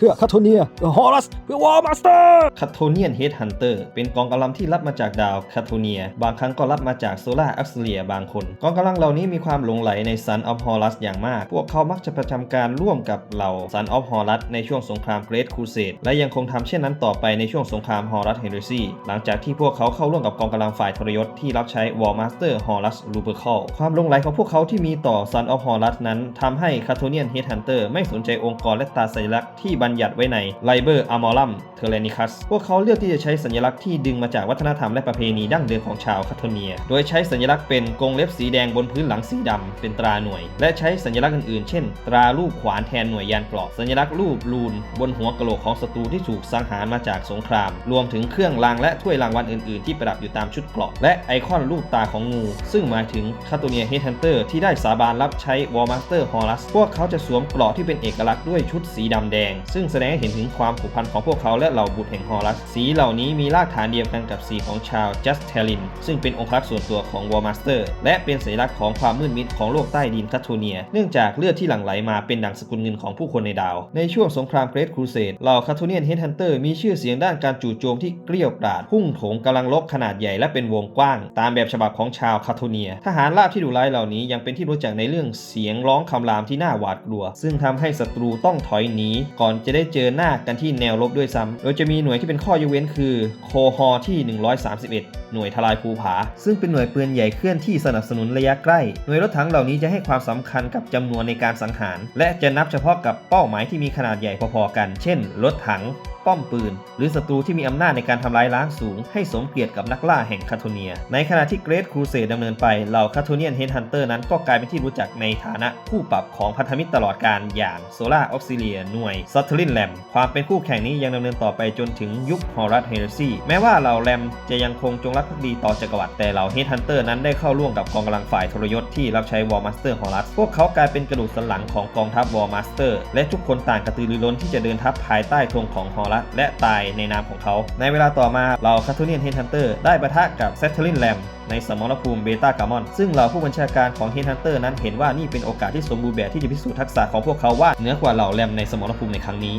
พื่อคาโทเนียเพื่อฮอรัสเพื่อวอลมาสเตอร์คาโทเนียนเฮดฮันเตอร์เป็นกองกำลังที่รับมาจากดาวคาโทเนีย บางครั้งก็รับมาจากโซล่าร์อั s เลียบางคน กองกำลังเหล่านี้มีความหลงไหลในซันออฟฮอรัสอย่างมาก พวกเขามักจะประจำการร่วมกับเหล่าซันออฟฮอรัสในช่วงสงครามเกรทครูเสดและยังคงทำเช่นนั้นต่อไปในช่วงสงครามฮอรัสเฮเรซีหลังจากที่พวกเขาเข้าร่วมกับกองกำลังฝ่ายทรยศที่รับใช้วอลมาสเตอร์ฮอรัสลูเปอร์คอลความหลงไหลของพวกเขาที่มีต่อซันออฟฮอรัสนั้นทำให้คาโทเนียนเฮดฮันเตอร์ไม่สนใจองค์กรและตาสัญลักษณ์ที่บัญญัติไว้ในไลเบอร์อาร์มอรัมเทเลนิคัสพวกเขาเลือกที่จะใช้สัญลักษณ์ที่ดึงมาจากวัฒนธรรมและประเพณีดั้งเดิมของชาวคาทเนีย โดยใช้สัญลักษณ์เป็นกรงเล็บสีแดงบนพื้นหลังสีดำเป็นตราหน่วย และใช้สัญลักษณ์อื่นๆ เช่น ตรารูปขวานแทนหน่วยยานเกราะสัญลักษณ์รูปลูน บนหัวกะโหลกของศัตรูที่ถูกสังหารมาจากสงคราม รวมถึงเครื่องรางและถ้วยรางวัลอื่นๆ ที่ประดับอยู่ตามชุดเกราะและไอคอนรูปตาของงู ซึ่งหมายถึงคาโตเนียเฮดฮันเตอร์ที่ได้สาบานรับใช้วอลมาสเตอร์ฮอรัสพวกเขาจะสวมเกราะที่เป็นเอกลักษณ์ด้วยชุดสีดำแดงซึ่งึ่งแสดงให้เห็นถึงความผูกพันของพวกเขาและเหล่าบุตรแห่งฮอรัส สีเหล่านี้มีรากฐานเดียวกันกับสีของชาวจัสเทลิน ซึ่งเป็นองค์พระส่วนตัวของวอลมาสเตอร์ และเป็นสัญลักษณ์ของความมืดมิดของโลกใต้ดินคาโทเนีย เนื่องจากเลือดที่หลั่งไหลมาเป็นดังสกุลเงินของผู้คนในดาว ในช่วงสงครามเกรทครูเสดเหล่าคาโทเนียนเฮดฮันเตอร์มีชื่อเสียงด้านการจู่โจมที่เกลี้ยวกราดพุ่งโถงกำลังลบขนาดใหญ่และเป็นวงกว้าง ตามแบบฉบับของชาวคาโทเนีย ทหารราบที่ดุร้ายเหล่านี้ยังเป็นที่รู้จักในเรื่องเสียงร้องคำรามที่น่าหวาดกลัว ซึ่งทำให้ศัตรูต้องถอยหนีก่อนจะะได้เจอหน้ากันที่แนวรบด้วยซ้ำโดยจะมีหน่วยที่เป็นข้อยกเว้นคือ โคฮอที่ 131 หน่วยทลายภูผา ซึ่งเป็นหน่วยปืนใหญ่เคลื่อนที่สนับสนุนระยะใกล้ หน่วยรถถังเหล่านี้จะให้ความสำคัญกับจำนวนในการสังหาร และจะนับเฉพาะกับเป้าหมายที่มีขนาดใหญ่พอๆกัน เช่น รถถัง ป้อมปืน หรือศัตรูที่มีอำนาจในการทำลายล้างสูง ให้สมเกียรติกับนักล่าแห่งคาโทเนีย ในขณะที่เกรทครูเสดดำเนินไปเหล่าคาโทเนียนเฮดฮันเตอร์นั้นก็กลายเป็นที่รู้จักในฐานะคู่ปรับของพันธมิตรตลอดการอย่างโซล่าออกซิเลียหน่วยซัตเทอรินแลมความเป็นคู่แข่งนี้ยังดำเนินต่อไปจนถึงยุคฮอรัสเฮเรซีแม้ว่าเหล่าแรมจะยังคงจงรักภักดีต่อจักรวรรดิแต่เหล่าเฮดฮันเตอร์นั้นได้เข้าร่วมกับกองกำลังฝ่ายทรยศที่รับใช้วอลมาสเตอร์ฮอรัสพวกเขากลายเป็นกระดูกสันหลังของกองทัพวอลมาสเตอร์และทุกคนต่างกระตือรือร้นที่จะเดินทัพภายใต้ธงของฮอรัสและตายในนามของเขา ในเวลาต่อมาเหล่าคาทูเนียนเฮนทันเตอร์ได้ประทะกับเซตเทอรินแลมในสมรภูมิเบต้ากามอน ซึ่งเหล่าผู้บัญชาการของเฮนทันเตอร์นั้นเห็นว่านี่เป็นโอกาสที่สมบูรณ์แบบที่จะพิสูจน์ทักษะของพวกเขาว่าเหนือกว่าเหล่าแลมในสมรภูมิในครั้งนี้